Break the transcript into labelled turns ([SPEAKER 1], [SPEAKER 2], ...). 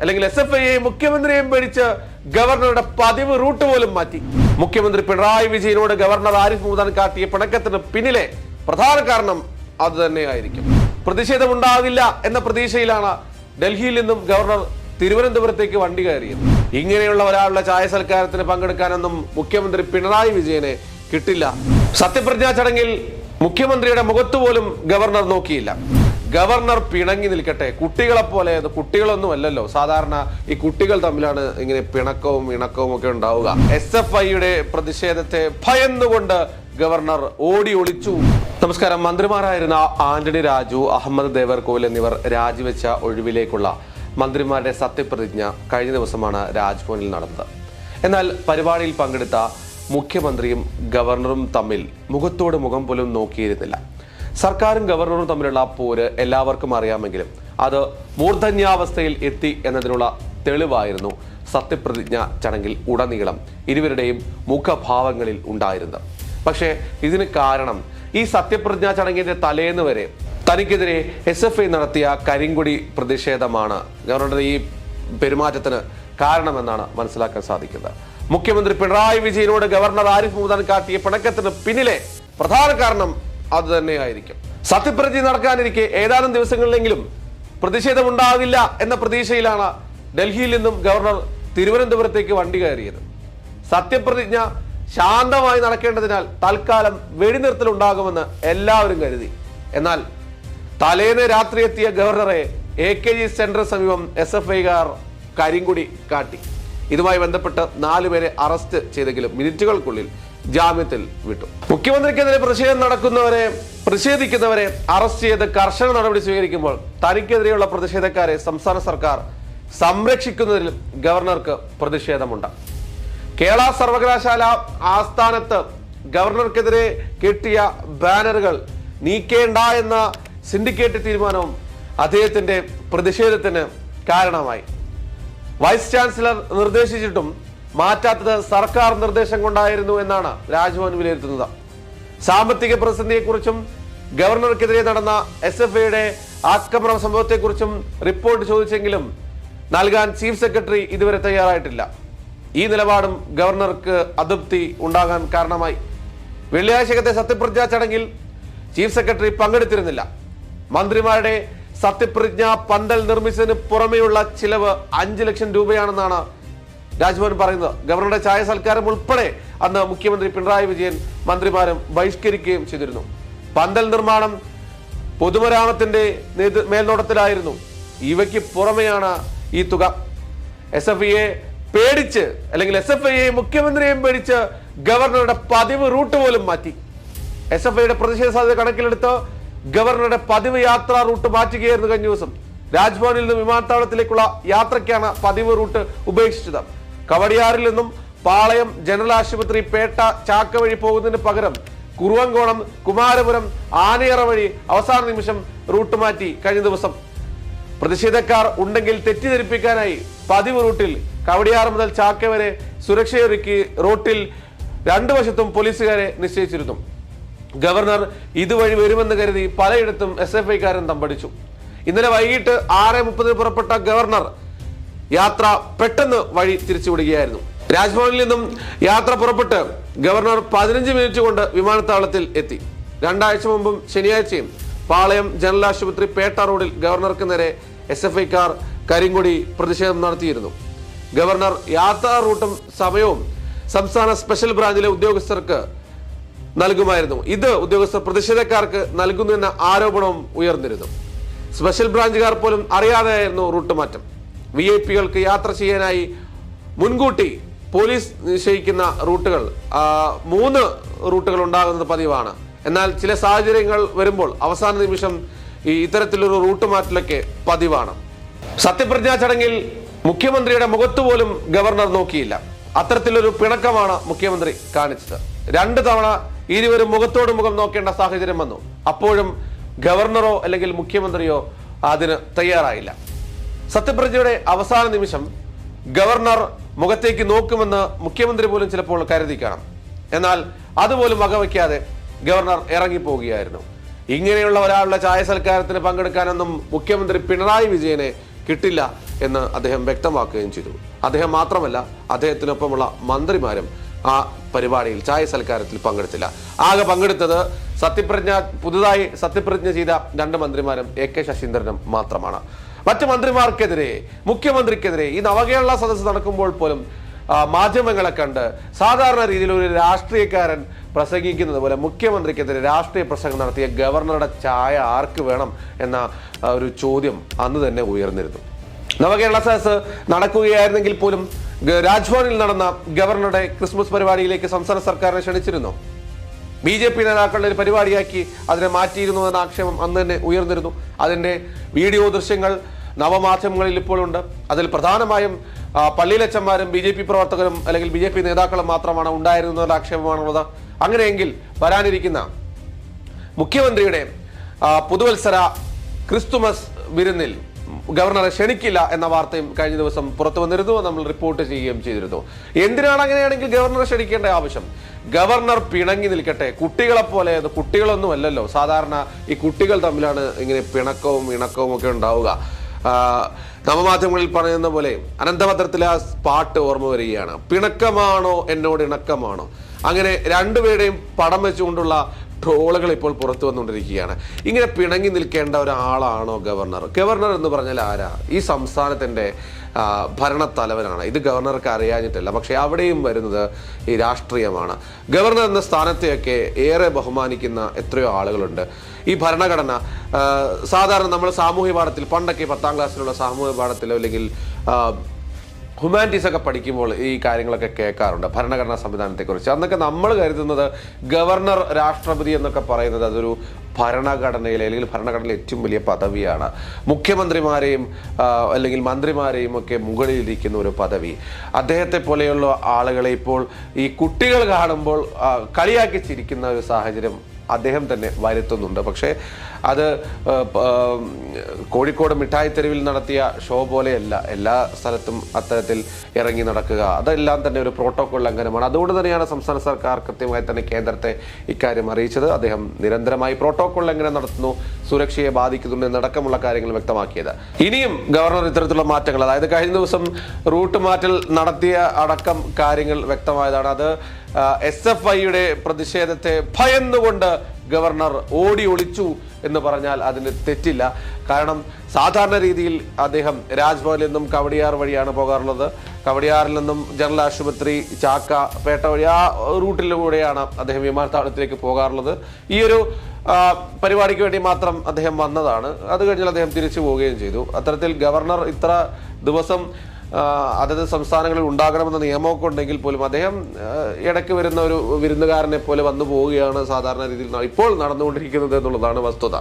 [SPEAKER 1] അല്ലെങ്കിൽ S F ഐയെയും മുഖ്യമന്ത്രിയെയും പേടിച്ച് ഗവർണറുടെ പതിവ് റൂട്ട് പോലും മാറ്റി. മുഖ്യമന്ത്രി പിണറായി വിജയനോട് ഗവർണർ ആരിഫ് മുഹമ്മദ് കാട്ടിയ പിണക്കത്തിന് പിന്നിലെ പ്രധാന കാരണം അത് തന്നെയായിരിക്കും. പ്രതിഷേധമുണ്ടാകില്ല എന്ന പ്രതീക്ഷയിലാണ് ഡൽഹിയിൽ നിന്നും ഗവർണർ തിരുവനന്തപുരത്തേക്ക് വണ്ടി കയറിയത്. ഇങ്ങനെയുള്ള ഒരാളുടെ ചായ സൽക്കാരത്തിന് പങ്കെടുക്കാനൊന്നും മുഖ്യമന്ത്രി പിണറായി വിജയനെ കിട്ടില്ല. സത്യപ്രതിജ്ഞാ ചടങ്ങിൽ മുഖ്യമന്ത്രിയുടെ മുഖത്ത് പോലും ഗവർണർ നോക്കിയില്ല. ഗവർണർ പിണങ്ങി നിൽക്കട്ടെ. കുട്ടികളെ പോലെ കുട്ടികളൊന്നും അല്ലല്ലോ സാധാരണ ഈ കുട്ടികൾ തമ്മിലാണ് ഇങ്ങനെ പിണക്കവും ഇണക്കവും ഒക്കെ ഉണ്ടാവുക. എസ് എഫ് ഐയുടെ പ്രതിഷേധത്തെ ഭയന്നുകൊണ്ട് ഗവർണർ ഓടി ഒളിച്ചു. നമസ്കാരം. മന്ത്രിമാരായിരുന്ന ആന്റണി രാജു അഹമ്മദ് ദേവർകോവിൽ എന്നിവർ രാജിവെച്ച ഒഴിവിലേക്കുള്ള മന്ത്രിമാരുടെ സത്യപ്രതിജ്ഞ കഴിഞ്ഞ ദിവസമാണ് രാജ്ഭവനിൽ നടന്നത്. എന്നാൽ പരിപാടിയിൽ പങ്കെടുത്ത മുഖ്യമന്ത്രിയും ഗവർണറും തമ്മിൽ മുഖത്തോട് മുഖം പോലും നോക്കിയിരുന്നില്ല. സർക്കാരും ഗവർണറും തമ്മിലുള്ള പോര് എല്ലാവർക്കും അറിയാമെങ്കിലും അത് മൂർധന്യാവസ്ഥയിൽ എത്തി എന്നതിനുള്ള തെളിവായിരുന്നു സത്യപ്രതിജ്ഞ ചടങ്ങിൽ ഉടനീളം ഇരുവരുടെയും മുഖഭാവങ്ങളിൽ ഉണ്ടായിരുന്നത്. പക്ഷേ ഇതിന് കാരണം ഈ സത്യപ്രതിജ്ഞാ ചടങ്ങിന്റെ തലേന്ന് വരെ തനിക്കെതിരെ എസ് എഫ് ഐ നടത്തിയ കരിങ്കൊടി പ്രതിഷേധമാണ് ഗവർണറുടെ ഈ പെരുമാറ്റത്തിന് കാരണമെന്നാണ് മനസ്സിലാക്കാൻ സാധിക്കുന്നത്. മുഖ്യമന്ത്രി പിണറായി വിജയനോട് ഗവർണർ ആരിഫ് മുഹമ്മദ് കാട്ടിയ പിണക്കത്തിന് പിന്നിലെ പ്രധാന കാരണം അത് തന്നെയായിരിക്കും. സത്യപ്രതിജ്ഞ നടക്കാനിരിക്കെ ഏതാനും ദിവസങ്ങളിലെങ്കിലും പ്രതിഷേധമുണ്ടാകില്ല എന്ന പ്രതീക്ഷയിലാണ് ഡൽഹിയിൽ നിന്നും ഗവർണർ തിരുവനന്തപുരത്തേക്ക് വണ്ടി കയറിയത്. സത്യപ്രതിജ്ഞ ശാന്തമായി നടക്കേണ്ടതിനാൽ തൽക്കാലം വെടിനിർത്തൽ ഉണ്ടാകുമെന്ന് എല്ലാവരും കരുതി. എന്നാൽ തലേന്ന് രാത്രി എത്തിയ ഗവർണറെ എ കെ ജി സെന്റർ സമീപം എസ് എഫ് ഐകാർ കരിങ്കുടി കാട്ടി. ഇതുമായി ബന്ധപ്പെട്ട് നാലുപേരെ അറസ്റ്റ് ചെയ്തെങ്കിലും മിനിറ്റുകൾക്കുള്ളിൽ ജാമ്യത്തിൽ വിട്ടു. മുഖ്യമന്ത്രിക്കെതിരെ പ്രതിഷേധം നടക്കുന്നവരെ പ്രതിഷേധിക്കുന്നവരെ അറസ്റ്റ് ചെയ്ത് കർശന നടപടി സ്വീകരിക്കുമ്പോൾ തനിക്കെതിരെയുള്ള പ്രതിഷേധക്കാരെ സംസ്ഥാന സർക്കാർ സംരക്ഷിക്കുന്നതിൽ ഗവർണർക്ക് പ്രതിഷേധമുണ്ട്. കേരള സർവകലാശാല ആസ്ഥാനത്ത് ഗവർണർക്കെതിരെ കെട്ടിയ ബാനറുകൾ നീക്കേണ്ട എന്ന സിൻഡിക്കേറ്റ് തീരുമാനവും അദ്ദേഹത്തിന്റെ പ്രതിഷേധത്തിന് കാരണമായി. വൈസ് ചാൻസലർ നിർദ്ദേശിച്ചിട്ടും മാറ്റാത്തത് സർക്കാർ നിർദ്ദേശം കൊണ്ടായിരുന്നു എന്നാണ് രാജ്ഭവൻ വിലയിരുത്തുന്നത്. സാമ്പത്തിക പ്രതിസന്ധിയെക്കുറിച്ചും ഗവർണർക്കെതിരെ നടന്ന എസ് എഫ് ഐയുടെ ആക്രമണ സംഭവത്തെക്കുറിച്ചും റിപ്പോർട്ട് ചോദിച്ചെങ്കിലും നൽകാൻ ചീഫ് സെക്രട്ടറി ഇതുവരെ തയ്യാറായിട്ടില്ല. ഈ നിലപാടും ഗവർണർക്ക് അതൃപ്തി ഉണ്ടാകാൻ കാരണമായി. വെള്ളിയാഴ്ചകത്തെ സത്യപ്രതിജ്ഞാ ചടങ്ങിൽ ചീഫ് സെക്രട്ടറി പങ്കെടുത്തിരുന്നില്ല. മന്ത്രിമാരുടെ സത്യപ്രതിജ്ഞ പന്തൽ നിർമ്മിച്ചതിന് പുറമെയുള്ള ചിലവ് അഞ്ച് ലക്ഷം രൂപയാണെന്നാണ് രാജ്ഭവൻ പറയുന്നത് ഗവർണറുടെ ചായ സൽക്കാരം ഉൾപ്പെടെ അന്ന് മുഖ്യമന്ത്രി പിണറായി വിജയൻ മന്ത്രിമാരും ബഹിഷ്കരിക്കുകയും ചെയ്തിരുന്നു. പന്തൽ നിർമ്മാണം പൊതുമരാമത്തിന്റെ മേൽനോട്ടത്തിലായിരുന്നു. ഇവയ്ക്ക് പുറമെയാണ് ഈ തുക. എസ് എഫ് ഐയെ പേടിച്ച് അല്ലെങ്കിൽ എസ് എഫ് ഐയെയും മുഖ്യമന്ത്രിയെയും പേടിച്ച് ഗവർണറുടെ പതിവ് റൂട്ട് പോലും മാറ്റി. എസ് എഫ് ഐയുടെ പ്രതിഷേധ സാധ്യത കണക്കിലെടുത്ത് ഗവർണറുടെ പതിവ് യാത്രാ റൂട്ട് മാറ്റുകയായിരുന്നു കഴിഞ്ഞ ദിവസം. രാജ്ഭവനിൽ നിന്ന് വിമാനത്താവളത്തിലേക്കുള്ള യാത്രയ്ക്കാണ് പതിവ് റൂട്ട് ഉപേക്ഷിച്ചത്. കവടിയാറിൽ നിന്നും പാളയം ജനറൽ ആശുപത്രി പേട്ട ചാക്ക വഴി പോകുന്നതിന് പകരം കുറുവങ്കോണം കുമാരപുരം ആനയറ വഴി അവസാന നിമിഷം റൂട്ട് മാറ്റി കഴിഞ്ഞ ദിവസം. പ്രതിഷേധക്കാർ ഉണ്ടെങ്കിൽ തെറ്റിദ്ധരിപ്പിക്കാനായി പതിവ് റൂട്ടിൽ കവടിയാർ മുതൽ ചാക്ക വരെ സുരക്ഷയൊരുക്കി റൂട്ടിൽ രണ്ടു വശത്തും പോലീസുകാരെ നിശ്ചയിച്ചിരുന്നു. ഗവർണർ ഇതുവഴി വരുമെന്ന് കരുതി പലയിടത്തും എസ് എഫ് ഐക്കാരൻ തമ്പടിച്ചു. ഇന്നലെ വൈകിട്ട് ആറ് മുപ്പതിന് പുറപ്പെട്ട ഗവർണർ യാത്ര പെട്ടെന്ന് വഴി തിരിച്ചുവിടുകയായിരുന്നു. രാജ്ഭവനിൽ നിന്നും യാത്ര പുറപ്പെട്ട് ഗവർണർ പതിനഞ്ച് മിനിറ്റ് കൊണ്ട് വിമാനത്താവളത്തിൽ എത്തി. രണ്ടാഴ്ച മുമ്പും ശനിയാഴ്ചയും പാളയം ജനറൽ ആശുപത്രി പേട്ട റോഡിൽ ഗവർണർക്ക് നേരെ എസ് എഫ് ഐക്കാർ കരിങ്കൊടി പ്രതിഷേധം നടത്തിയിരുന്നു. ഗവർണർ യാത്രാ റൂട്ടും സമയവും സംസ്ഥാന സ്പെഷ്യൽ ബ്രാഞ്ചിലെ ഉദ്യോഗസ്ഥർക്ക് നൽകുമായിരുന്നു. ഇത് ഉദ്യോഗസ്ഥർ പ്രതിഷേധക്കാർക്ക് നൽകുന്നു എന്ന ആരോപണവും ഉയർന്നിരുന്നു. സ്പെഷ്യൽ ബ്രാഞ്ചുകാർ പോലും അറിയാതെയായിരുന്നു റൂട്ട് മാറ്റം. വി ഐ പികൾക്ക് യാത്ര ചെയ്യാനായി മുൻകൂട്ടി പോലീസ് നിശ്ചയിക്കുന്ന റൂട്ടുകൾ മൂന്ന് റൂട്ടുകൾ ഉണ്ടാകുന്നത് പതിവാണ്. എന്നാൽ ചില സാഹചര്യങ്ങൾ വരുമ്പോൾ അവസാന നിമിഷം ഈ ഇത്തരത്തിലൊരു റൂട്ട് മാറ്റലൊക്കെ പതിവാണ്. സത്യപ്രതിജ്ഞാ ചടങ്ങിൽ മുഖ്യമന്ത്രിയുടെ മുഖത്ത് പോലും ഗവർണർ നോക്കിയില്ല. അത്തരത്തിലൊരു പിണക്കമാണ് മുഖ്യമന്ത്രി കാണിച്ചത്. രണ്ട് തവണ ഇരുവരും മുഖത്തോട് മുഖം നോക്കേണ്ട സാഹചര്യം വന്നു. അപ്പോഴും ഗവർണറോ അല്ലെങ്കിൽ മുഖ്യമന്ത്രിയോ അതിന് തയ്യാറായില്ല. സത്യപ്രതിജ്ഞയുടെ അവസാന നിമിഷം ഗവർണർ മുഖത്തേക്ക് നോക്കുമെന്ന് മുഖ്യമന്ത്രി പോലും ചിലപ്പോൾ കരുതി കാണാം എന്നാൽ അതുപോലും വകവയ്ക്കാതെ ഗവർണർ ഇറങ്ങിപ്പോവുകയായിരുന്നു ഇങ്ങനെയുള്ള ഒരാളുടെ ചായ സൽക്കാരത്തിന് പങ്കെടുക്കാനൊന്നും മുഖ്യമന്ത്രി പിണറായി വിജയനെ കിട്ടില്ല എന്ന് അദ്ദേഹം വ്യക്തമാക്കുകയും ചെയ്തു. അദ്ദേഹം മാത്രമല്ല അദ്ദേഹത്തിനൊപ്പമുള്ള മന്ത്രിമാരും ആ പരിപാടിയിൽ ചായ സൽക്കാരത്തിൽ പങ്കെടുത്തില്ല. ആകെ പങ്കെടുത്തത് സത്യപ്രതിജ്ഞ പുതുതായി സത്യപ്രതിജ്ഞ ചെയ്ത രണ്ട് മന്ത്രിമാരും എ കെ ശശീന്ദ്രനും മാത്രമാണ്. മറ്റ് മന്ത്രിമാർക്കെതിരെ മുഖ്യമന്ത്രിക്കെതിരെ ഈ നവകേരള സദസ്സ് നടക്കുമ്പോൾ പോലും മാധ്യമങ്ങളെ കണ്ട് സാധാരണ രീതിയിൽ ഒരു രാഷ്ട്രീയക്കാരൻ പ്രസംഗിക്കുന്നത് പോലെ മുഖ്യമന്ത്രിക്കെതിരെ രാഷ്ട്രീയ പ്രസംഗം നടത്തിയ ഗവർണറുടെ ചായ ആർക്ക് വേണം എന്ന ഒരു ചോദ്യം അന്ന് തന്നെ ഉയർന്നിരുന്നു. നവകേരള സദസ് നടക്കുകയായിരുന്നെങ്കിൽ പോലും രാജ്ഭവനിൽ നടന്ന ഗവർണറുടെ ക്രിസ്മസ് പരിപാടിയിലേക്ക് സംസ്ഥാന സർക്കാരിനെ ക്ഷണിച്ചിരുന്നു? ബി ജെ പി നേതാക്കളുടെ ഒരു പരിപാടിയാക്കി അതിനെ മാറ്റിയിരുന്നു എന്ന ആക്ഷേപം അന്ന് തന്നെ ഉയർന്നിരുന്നു. അതിന്റെ വീഡിയോ ദൃശ്യങ്ങൾ നവമാധ്യമങ്ങളിൽ ഇപ്പോഴുണ്ട് അതിൽ പ്രധാനമായും പള്ളിയിലച്ചന്മാരും ബി ജെ പി പ്രവർത്തകരും അല്ലെങ്കിൽ ബി ജെ പി നേതാക്കളും മാത്രമാണ് ഉണ്ടായിരുന്നത് എന്ന ആക്ഷേപമാണുള്ളത്. അങ്ങനെയെങ്കിൽ വരാനിരിക്കുന്ന മുഖ്യമന്ത്രിയുടെ പുതുവത്സര ക്രിസ്തുമസ് വിരുന്നിൽ ഗവർണറെ ക്ഷണിക്കില്ല എന്ന വാർത്തയും കഴിഞ്ഞ ദിവസം പുറത്തു വന്നിരുന്നു. നമ്മൾ റിപ്പോർട്ട് ചെയ്യുകയും ചെയ്തിരുന്നു. എന്തിനാണ് അങ്ങനെയാണെങ്കിൽ ഗവർണറെ ക്ഷണിക്കേണ്ട ആവശ്യം? ഗവർണർ പിണങ്ങി നിൽക്കട്ടെ. കുട്ടികളെ പോലെ കുട്ടികളൊന്നും അല്ലല്ലോ സാധാരണ ഈ കുട്ടികൾ തമ്മിലാണ് ഇങ്ങനെ പിണക്കവും ഇണക്കവും ഒക്കെ ഉണ്ടാവുക. നവമാധ്യമങ്ങളിൽ പറയുന്ന പോലെ അനന്തപത്രത്തിലെ ആ പാട്ട് ഓർമ്മ വരികയാണ്. പിണക്കമാണോ എന്നോട് ഇണക്കമാണോ? അങ്ങനെ രണ്ടുപേരുടെയും പടം വെച്ചുകൊണ്ടുള്ള ട്രോളുകൾ ഇപ്പോൾ പുറത്തു വന്നുകൊണ്ടിരിക്കുകയാണ്. ഇങ്ങനെ പിണങ്ങി നിൽക്കേണ്ട ഒരാളാണോ ഗവർണർ? ഗവർണർ എന്ന് പറഞ്ഞാൽ ആരാ? ഈ സംസ്ഥാനത്തിന്റെ ഭരണത്തലവനാണ്. ഇത് ഗവർണർക്ക് അറിയാഞ്ഞിട്ടല്ല പക്ഷേ അവിടെയും വരുന്നത് ഈ രാഷ്ട്രീയമാണ്. ഗവർണർ എന്ന സ്ഥാനത്തെയൊക്കെ ഏറെ ബഹുമാനിക്കുന്ന എത്രയോ ആളുകളുണ്ട്. ഈ ഭരണഘടന സാധാരണ നമ്മൾ സാമൂഹ്യ പാഠത്തിൽ പണ്ടൊക്കെ പത്താം ക്ലാസ്സിലുള്ള സാമൂഹ്യ പാഠത്തിലോ അല്ലെങ്കിൽ ഹ്യൂമാനിറ്റീസ് ഒക്കെ പഠിക്കുമ്പോൾ ഈ കാര്യങ്ങളൊക്കെ കേൾക്കാറുണ്ട് ഭരണഘടനാ സംവിധാനത്തെക്കുറിച്ച്. അന്നൊക്കെ നമ്മൾ കരുതുന്നത് ഗവർണർ രാഷ്ട്രപതി എന്നൊക്കെ പറയുന്നത് അതൊരു ഭരണഘടനയിലെ അല്ലെങ്കിൽ ഭരണഘടനയിലെ ഏറ്റവും വലിയ പദവിയാണ്. മുഖ്യമന്ത്രിമാരെയും അല്ലെങ്കിൽ മന്ത്രിമാരെയും ഒക്കെ മുകളിലിരിക്കുന്ന ഒരു പദവി. അദ്ദേഹത്തെ പോലെയുള്ള ആളുകളെ ഇപ്പോൾ ഈ കുട്ടികൾ കാണുമ്പോൾ കളിയാക്കി ചിരിക്കുന്ന ഒരു സാഹചര്യം അദ്ദേഹം തന്നെ വരുത്തുന്നുണ്ട്. പക്ഷേ അത് കോഴിക്കോട് മിഠായി തെരുവിൽ നടത്തിയ ഷോ പോലെയല്ല. എല്ലാ സ്ഥലത്തും അത്തരത്തിൽ ഇറങ്ങി നടക്കുക. അതെല്ലാം തന്നെ ഒരു പ്രോട്ടോകോൾ ലംഘനമാണ്. അതുകൊണ്ട് തന്നെയാണ് സംസ്ഥാന സർക്കാർ കൃത്യമായി തന്നെ കേന്ദ്രത്തെ ഇക്കാര്യം അറിയിച്ചത്. അദ്ദേഹം നിരന്തരമായി പ്രോട്ടോകോൾ ലംഘനം നടത്തുന്നു സുരക്ഷയെ ബാധിക്കുന്നുണ്ട് എന്നടക്കമുള്ള കാര്യങ്ങൾ വ്യക്തമാക്കിയത്. ഇനിയും ഗവർണർ ഇത്തരത്തിലുള്ള മാറ്റങ്ങൾ അതായത് കഴിഞ്ഞ ദിവസം റൂട്ട് മാറ്റൽ നടത്തിയ അടക്കം കാര്യങ്ങൾ വ്യക്തമായതാണ്. അത് എസ് എഫ് ഐയുടെ പ്രതിഷേധത്തെ ഭയന്നുകൊണ്ട് ഗവർണർ ഓടി ഒളിച്ചു എന്ന് പറഞ്ഞാൽ അതിന് തെറ്റില്ല. കാരണം സാധാരണ രീതിയിൽ അദ്ദേഹം രാജ്ഭവനിൽ നിന്നും കവടിയാർ വഴിയാണ് പോകാറുള്ളത്. കവടിയാറിൽ നിന്നും ജനറൽ ആശുപത്രി ചാക്ക പേട്ട വഴി ആ റൂട്ടിലൂടെയാണ് അദ്ദേഹം വിമാനത്താവളത്തിലേക്ക് പോകാറുള്ളത്. ഈ ഒരു പരിപാടിക്ക് വേണ്ടി മാത്രം അദ്ദേഹം വന്നതാണ്. അത് കഴിഞ്ഞാൽ അദ്ദേഹം തിരിച്ചു പോവുകയും ചെയ്തു. അത്തരത്തിൽ ഗവർണർ ഇത്ര ദിവസം അതത് സംസ്ഥാനങ്ങളിൽ ഉണ്ടാകണമെന്ന നിയമമൊക്കെ ഉണ്ടെങ്കിൽ പോലും അദ്ദേഹം ഇടയ്ക്ക് വരുന്ന ഒരു വിരുന്നുകാരനെ പോലെ വന്നു പോവുകയാണ് സാധാരണ രീതിയിൽ ഇപ്പോൾ നടന്നുകൊണ്ടിരിക്കുന്നത് എന്നുള്ളതാണ് വസ്തുത.